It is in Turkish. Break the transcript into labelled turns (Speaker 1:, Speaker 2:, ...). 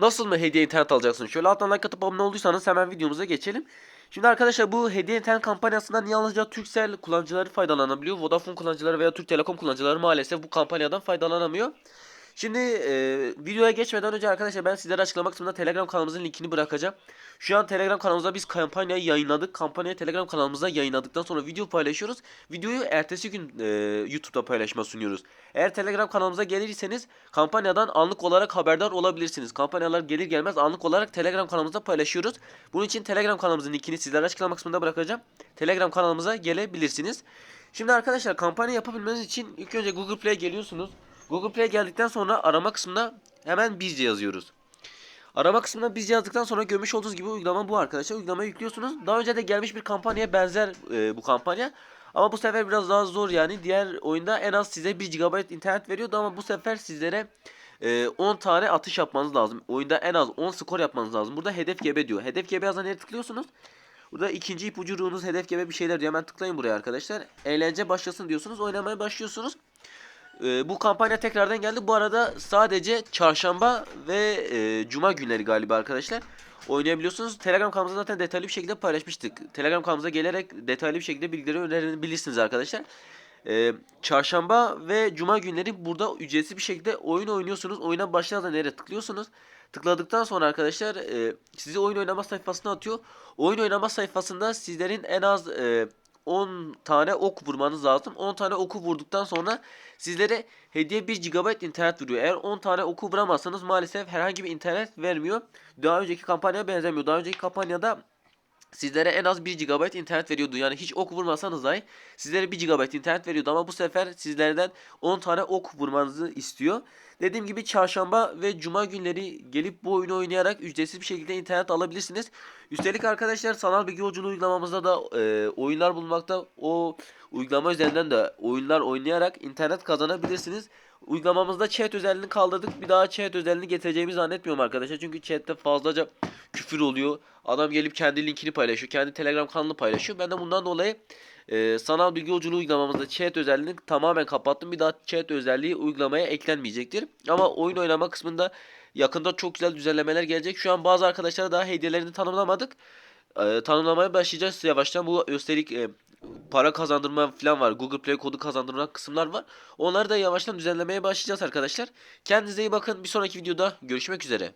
Speaker 1: Nasıl mı hediye internet alacaksın? Şöyle alttan like atıp abone olduysanız hemen videomuza geçelim. Şimdi arkadaşlar bu hediye internet kampanyasından yalnızca Turkcell kullanıcıları faydalanabiliyor. Vodafone kullanıcıları veya Türk Telekom kullanıcıları maalesef bu kampanyadan faydalanamıyor. Şimdi e, videoya geçmeden önce arkadaşlar ben sizlere açıklama kısmında Telegram kanalımızın linkini bırakacağım. Şu an Telegram kanalımızda biz kampanyayı yayınladık. Kampanyayı Telegram kanalımızda yayınladıktan sonra video paylaşıyoruz. Videoyu ertesi gün e, YouTube'da paylaşma sunuyoruz. Eğer Telegram kanalımıza gelirseniz kampanyadan anlık olarak haberdar olabilirsiniz. Kampanyalar gelir gelmez anlık olarak Telegram kanalımızda paylaşıyoruz. Bunun için Telegram kanalımızın linkini sizlere açıklama kısmında bırakacağım. Telegram kanalımıza gelebilirsiniz. Şimdi arkadaşlar kampanya yapabilmeniz için ilk önce Google Play'e geliyorsunuz. Google Play'e geldikten sonra arama kısmına hemen bizce yazıyoruz. Arama kısmına biz yazdıktan sonra görmüş olduğunuz gibi uygulama bu arkadaşlar. Uygulamayı yüklüyorsunuz. Daha önce de gelmiş bir kampanyaya benzer e, bu kampanya. Ama bu sefer biraz daha zor yani. Diğer oyunda en az size 1 GB internet veriyordu ama bu sefer sizlere e, 10 tane atış yapmanız lazım. Oyunda en az 10 skor yapmanız lazım. Burada hedef GB diyor. Hedef GB yazan yere tıklıyorsunuz. Burada ikinci ipucu ruhunuz hedef gibi bir şeyler diyor. Hemen tıklayın buraya arkadaşlar. Eğlence başlasın diyorsunuz. Oynamaya başlıyorsunuz. Ee, bu kampanya tekrardan geldi. Bu arada sadece çarşamba ve e, cuma günleri galiba arkadaşlar. Oynayabiliyorsunuz. Telegram kanalımızda zaten detaylı bir şekilde paylaşmıştık. Telegram kanalımıza gelerek detaylı bir şekilde bilgileri öğrenebilirsiniz arkadaşlar. Ee, çarşamba ve cuma günleri burada ücretsiz bir şekilde oyun oynuyorsunuz. Oyuna başladığınızda nereye tıklıyorsunuz. Tıkladıktan sonra arkadaşlar e, sizi oyun oynama sayfasına atıyor. Oyun oynama sayfasında sizlerin en az e, 10 tane ok vurmanız lazım. 10 tane oku vurduktan sonra sizlere hediye 1 GB internet veriyor. Eğer 10 tane oku vuramazsanız maalesef herhangi bir internet vermiyor. Daha önceki kampanyaya benzemiyor. Daha önceki kampanyada sizlere en az 1 GB internet veriyordu. Yani hiç ok vurmasanız dahi sizlere 1 GB internet veriyordu ama bu sefer sizlerden 10 tane ok vurmanızı istiyor. Dediğim gibi çarşamba ve cuma günleri gelip bu oyunu oynayarak ücretsiz bir şekilde internet alabilirsiniz. Üstelik arkadaşlar sanal bilgi yolculuğu uygulamamızda da e, oyunlar bulmakta. O uygulama üzerinden de oyunlar oynayarak internet kazanabilirsiniz. Uygulamamızda chat özelliğini kaldırdık. Bir daha chat özelliğini getireceğimizi zannetmiyorum arkadaşlar. Çünkü chatte fazlaca küfür oluyor. Adam gelip kendi linkini paylaşıyor. Kendi Telegram kanalını paylaşıyor. Ben de bundan dolayı e, sanal bilgi yolculuğu uygulamamızda chat özelliğini tamamen kapattım. Bir daha chat özelliği uygulamaya eklenmeyecektir. Ama oyun oynama kısmında yakında çok güzel düzenlemeler gelecek. Şu an bazı arkadaşlara daha hediyelerini tanımlamadık. E, tanımlamaya başlayacağız yavaştan. Bu üstelik e, para kazandırma falan var. Google Play kodu kazandırma kısımlar var. Onları da yavaştan düzenlemeye başlayacağız arkadaşlar. Kendinize iyi bakın. Bir sonraki videoda görüşmek üzere.